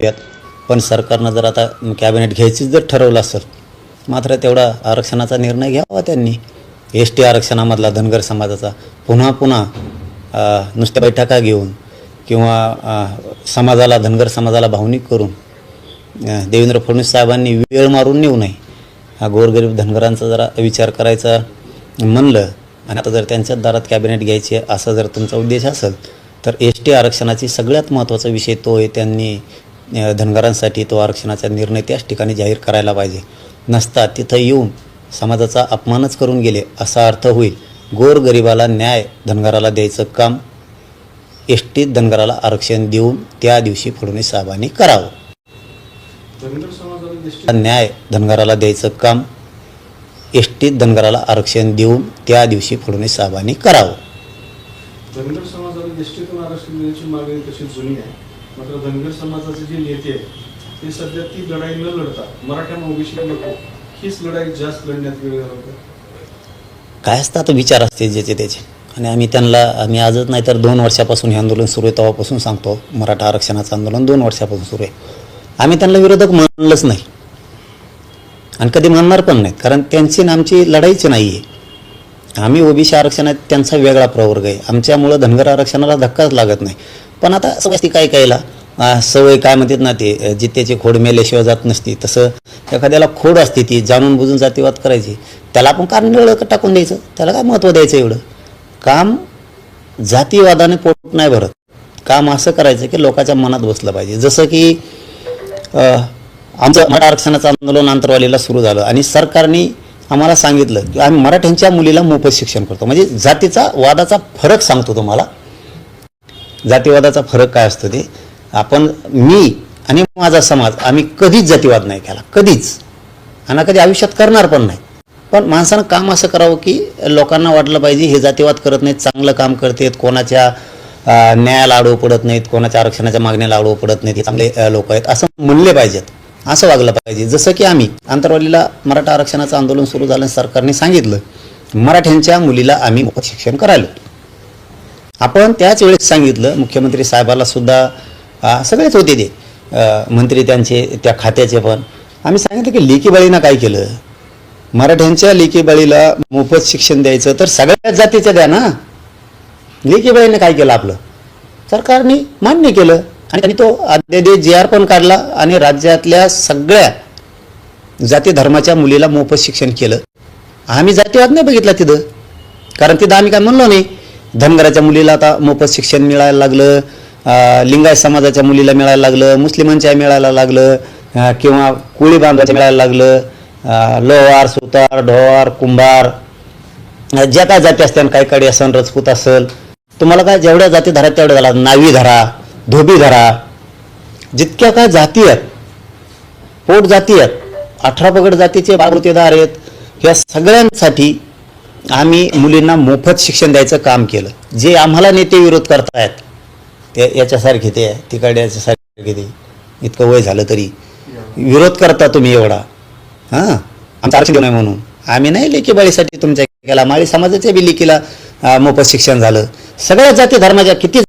पण सरकारनं जर आता कॅबिनेट घ्यायचीच जर ठरवलं असेल मात्र तेवढा आरक्षणाचा निर्णय घ्यावा त्यांनी. एस टी आरक्षणामधला धनगर समाजाचा पुन्हा पुन्हा नुसत्या बैठका घेऊन किंवा समाजाला धनगर समाजाला भावनिक करून देवेंद्र फडणवीस साहेबांनी वेळ मारून नेऊ नये. हा गोरगरीब धनगरांचा जरा विचार करायचा म्हणलं आणि आता जर त्यांच्याच दारात कॅबिनेट घ्यायची असा जर तुमचा उद्देश असेल तर एस टी आरक्षणाची सगळ्यात महत्त्वाचा विषय तो आहे त्यांनी धनगरांसाठी तो आरक्षणाचा निर्णय त्याच ठिकाणी जाहीर करायला पाहिजे. नसता तिथं येऊन समाजाचा अपमानच करून गेले असा अर्थ होईल. गोरगरिबाला न्याय धनगराला द्यायचं काम एस टीत धनगराला आरक्षण देऊन त्या दिवशी फडणवीस साहेबांनी करावं. न्याय धनगराला द्यायचं काम एस टीत धनगराला आरक्षण देऊन त्या दिवशी फडणवीस साहेबांनी करावं. धनगर समाजाला आरक्षण देण्याची मागणी तशी जुनी आहे. मात्र धनगर समाजाचे जे नेते आहेत ते सध्या ती लढाई न लढता मराठा ओबीसी नको हीच लढाई जास्त लढण्यात वेळ घालवतात काय असतं आता विचार असते ज्याचे त्याचे? आणि आम्ही त्यांना आम्ही आजच नाही तर दोन वर्षापासून हे आंदोलन सुरू आहे तेव्हापासून सांगतो मराठा आरक्षणाचं आंदोलन दोन वर्षापासून सुरू आहे. आम्ही त्यांना विरोधक मानलंच नाही. आणि कधी मानणार पण नाहीत कारण त्यांची ना आमची लढाईच नाही आहे आम्ही ओबीसी आरक्षणात त्यांचा वेगळा प्रवर्ग आहे. आमच्यामुळं धनगर आरक्षणाला धक्काच लागत नाही. पण आता सवय काय कायला? सवय काय म्हणतात ना ते जित्याचे खोड मेल्याशिवाय जात नसती. तसं एखाद्याला खोड असते ती जाणून बुजून जातीवाद करायची. त्याला आपण कारण वेगळं टाकून द्यायचं. त्याला काय महत्त्व द्यायचं एवढं? काम जातीवादाने पोट नाही भरत. काम असं करायचं की लोकांच्या मनात बसलं पाहिजे. जसं की आमचं मराठा आरक्षणाचं आंदोलन आंतरवालीला सुरू झालं आणि सरकारने आम्हाला सांगितलं की आम्ही मराठ्यांच्या मुलीला मोफत शिक्षण करतो. म्हणजे जातीचा वादाचा फरक सांगतो तुम्हाला. जातीवादाचा फरक काय असतो ते? आपण मी आणि माझा समाज आम्ही कधीच जातीवाद नाही केला. कधीच. आणि कधी आयुष्यात करणार पण नाही. पण माणसानं काम असं करावं की लोकांना वाटलं पाहिजे हे जातीवाद करत नाहीत चांगलं काम करतात कोणाच्या न्यायाला आडवं पडत नाहीत कोणाच्या आरक्षणाच्या मागण्याला आडवं पडत नाहीत हे चांगले लोक आहेत. असं म्हणले पाहिजेत. असं वागलं पाहिजे. जसं की आम्ही आंतरवालीला मराठा आरक्षणाचं आंदोलन सुरू झालं सरकारने सांगितलं मराठ्यांच्या मुलीला आम्ही मोफत शिक्षण करायलो. आपण त्याच वेळेस सांगितलं मुख्यमंत्री साहेबाला सुद्धा सगळेच होते ते. मंत्री त्यांचे त्या खात्याचे पण. आम्ही सांगितलं की लेकीबाळीनं काय केलं? मराठ्यांच्या लेकीबाळीला मोफत शिक्षण द्यायचं तर सगळ्याच जातीचं द्या ना. लेकीबाळीनं काय केलं आपलं? सरकारने मान्य केलं. आणि त्यांनी तो अध्यादेश जे आर पण काढला आणि राज्यातल्या सगळ्या जाती धर्माच्या मुलीला मोफत शिक्षण केलं. आम्ही जातीवाद नाही बघितला तिथं. कारण तिथं आम्ही काय म्हणलो नाही. धनगराच्या मुलीला आता मोफत शिक्षण मिळायला लागलं लिंगायत समाजाच्या मुलीला मिळायला लागलं मुस्लिमांच्या मिळायला लागलं किंवा कोळी बांधवाच्या मिळायला लागलं लोहार सुतार ढोवार कुंभार ज्या काय जाती असतात काही काळी असन रजपूत असेल तुम्हाला काय जेवढ्या जाती धरा तेवढ्या झाला. नावी धरा धोबी धरा जितक्या काय जाती आहेत पोट जाती आहेत अठरा पगड जातीचे बाळवतेदार आहेत या सगळ्यांसाठी आम्ही मुलींना मोफत शिक्षण द्यायचं काम केलं. जे आम्हाला नेते विरोध करतायत ते याच्यासारखे ते तिकडे याच्यासारखे ते इतकं वय झालं तरी. विरोध करता तुम्ही एवढा. हां? आमचं आरक्षण नाही म्हणून. आम्ही नाही लेकीबाळीसाठी तुमच्या केला. माळी समाजाच्या बी लेकीला मोफत शिक्षण झालं. सगळ्या जाती धर्माच्या किती